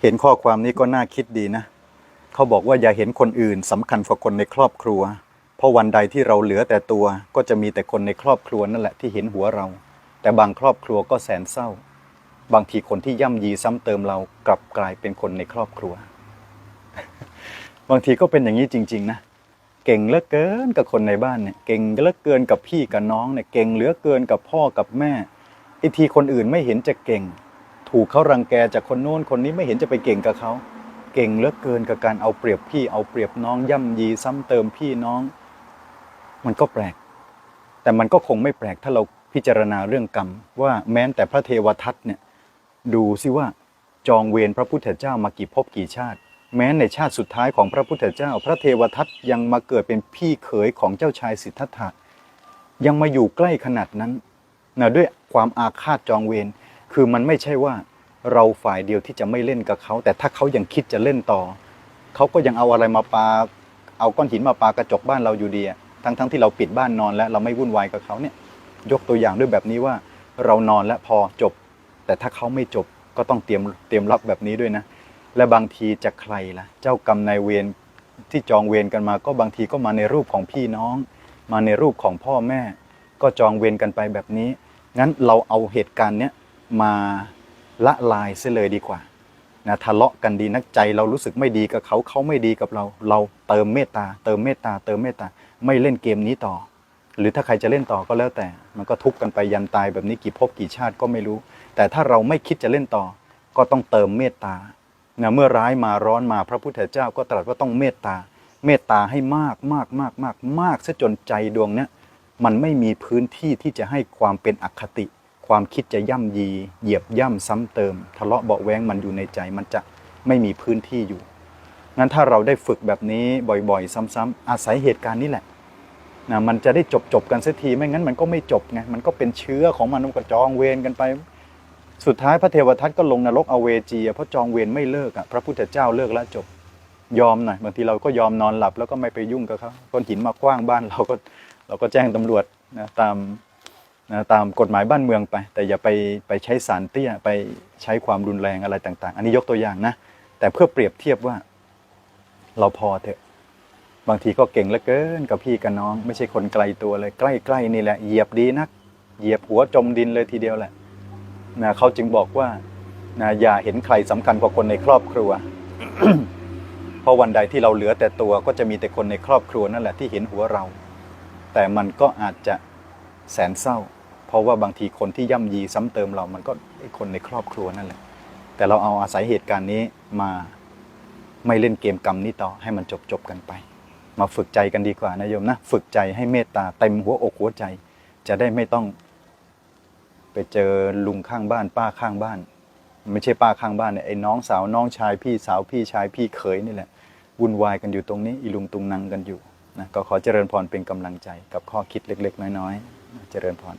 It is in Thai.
เห็นข้อความนี้ก็น่าคิดดีนะ เขาบอกว่าอย่าเห็นคนอื่นสำคัญกว่าคนในครอบครัว เพราะวันใดที่เราเหลือแต่ตัวก็จะมีแต่คนในครอบครัวนั่นแหละที่เห็นหัวเรา แต่บางครอบครัวก็แสนเศร้า บางทีคนที่ย่ำยีซ้ำเติมเรากลับกลายเป็นคนในครอบครัว บางทีก็เป็นอย่างนี้จริง ๆ นะเก่งเหลือเกินกับคนในบ้านเนี่ยเก่งเหลือเกินกับพี่กับน้องเนี่ยเก่งเหลือเกินกับพ่อกับแม่ไอทีคนอื่นไม่เห็นจะเก่ง ถูกเขารังแกจากคนโน้นคนนี้ไม่เห็นจะไปเก่งกับเขา เก่งเหลือเกินกับการเอาเปรียบพี่เอาเปรียบน้องย่ำยีซ้ำเติมพี่น้อง มันก็แปลก แต่มันก็คงไม่แปลกถ้าเราพิจารณาเรื่องกรรม ว่าแม้แต่พระเทวทัตเนี่ยดูสิว่าจองเวรพระพุทธเจ้ามากี่ภพกี่ชาติ แม้ในชาติสุดท้ายของพระพุทธเจ้า พระเทวทัตยังมาเกิดเป็นพี่เขยของเจ้าชายสิทธัตถะยังมาอยู่ใกล้ขนาดนั้นนะด้วยความอาฆาตจองเวร คือมันไม่ใช่ว่าเราฝ่ายเดียวที่จะไม่เล่นกับเขา แต่ถ้าเขายังคิดจะเล่นต่อ เขาก็ยังเอาอะไรมาปา เอาก้อนหินมาปากระจกบ้านเราอยู่ดีทั้งทั้งที่เราปิดบ้านนอนแล้วเราไม่วุ่นวายกับเขาเนี่ยยกตัวอย่างด้วยแบบนี้ว่า เรานอนแล้วพอจบ แต่ถ้าเขาไม่จบก็ต้องเตรียมเตรียมรับแบบนี้ด้วยนะ และบางทีจะใครล่ะ เจ้ากรรมนายเวรที่จองเวรกันมา ก็บางทีก็มาในรูปของพี่น้อง มาในรูปของพ่อแม่ ก็จองเวรกันไปแบบนี้ งั้นเราเอาเหตุการณ์เนี้ย มาละลายเสียเลยดีกว่านะทะเลาะกันดีนักใจเรารู้สึกไม่ดีกับเขาเขาไม่ดีกับเรา เราเติมเมตตา เติมเมตตา เติมเมตตาไม่เล่นเกมนี้ต่อ หรือถ้าใครจะเล่นต่อก็แล้วแต่ มันก็ทุกข์กันไปยันตายแบบนี้กี่ภพกี่ชาติก็ไม่รู้ แต่ถ้าเราไม่คิดจะเล่นต่อ ก็ต้องเติมเมตตานะเมื่อร้ายมาร้อนมาพระพุทธเจ้าก็ตรัสว่าต้องเมตตา เมตตาให้มากมากมากมากมากซะจนใจดวงเนี้ยมันไม่มีพื้นที่ที่จะให้ความเป็นอคติ ความคิดจะย่ำยี เหยียบย่ำซ้ำเติม ทะเลาะเบาแว้งมันอยู่ในใจมันจะไม่มีพื้นที่อยู่ งั้นถ้าเราได้ฝึกแบบนี้บ่อยๆ ซ้ำๆอาศัยเหตุการณ์นี้แหละนะมันจะได้จบจบๆกันสักทีไม่งั้นมันก็ไม่จบไงมันก็เป็นเชื้อของมันมันก็จองเวรกันไป สุดท้ายพระเทวทัตก็ลงนรกอเวจีเพราะจองเวรไม่เลิกอะพระพุทธเจ้าเลิกแล้วจบยอมหน่อยบางทีเราก็ยอมนอนหลับแล้วก็ไม่ไปยุ่งกับเขาก้อนหินมาคว้างบ้านเราก็เราก็แจ้งตำรวจนะตาม นะตามกฎหมายบ้านเมืองไป แต่อย่าไปไปใช้สารเตี้ยไปใช้ความรุนแรงอะไรต่าง ๆ อันนี้ยกตัวอย่างนะ แต่เพื่อเปรียบเทียบว่าเราพอเถอะ บางทีก็เก่งเหลือเกินกับพี่กับน้อง ไม่ใช่คนไกลตัวเลยใกล้ๆนี่แหละเหยียบดีนัก เหยียบหัวจมดินเลยทีเดียวแหละนะเขาจึงบอกว่านะอย่าเห็นใครสำคัญกว่าคนในครอบครัว เพราะวันใดที่เราเหลือแต่ตัวก็จะมีแต่คนในครอบครัวนั่นแหละที่เห็นหัวเรา แต่มันก็อาจจะ แสนเศร้า เพราะว่าบางทีคนที่ย่ำยีซ้ำเติมเรามันก็คนในครอบครัวนั่นแหละ แต่เราเอาอาศัยเหตุการณ์นี้มาไม่เล่นเกมกรรมนี้ต่อให้มันจบจบกันไป มาฝึกใจกันดีกว่านะโยมนะ ฝึกใจให้เมตตาเต็มหัวอกหัวใจ จะได้ไม่ต้อง ไปเจอลุงข้างบ้าน ป้าข้างบ้าน ไม่ใช่ป้าข้างบ้านเนี่ยไอ้น้องสาวน้องชายพี่สาวพี่ชายพี่เขยนี่แหละวุ่นวายกันอยู่ตรงนี้อีลุงตุงนังกันอยู่นะก็ขอเจริญพรเป็นกำลังใจกับข้อคิดเล็ก ๆ น้อย ๆ เจริญพร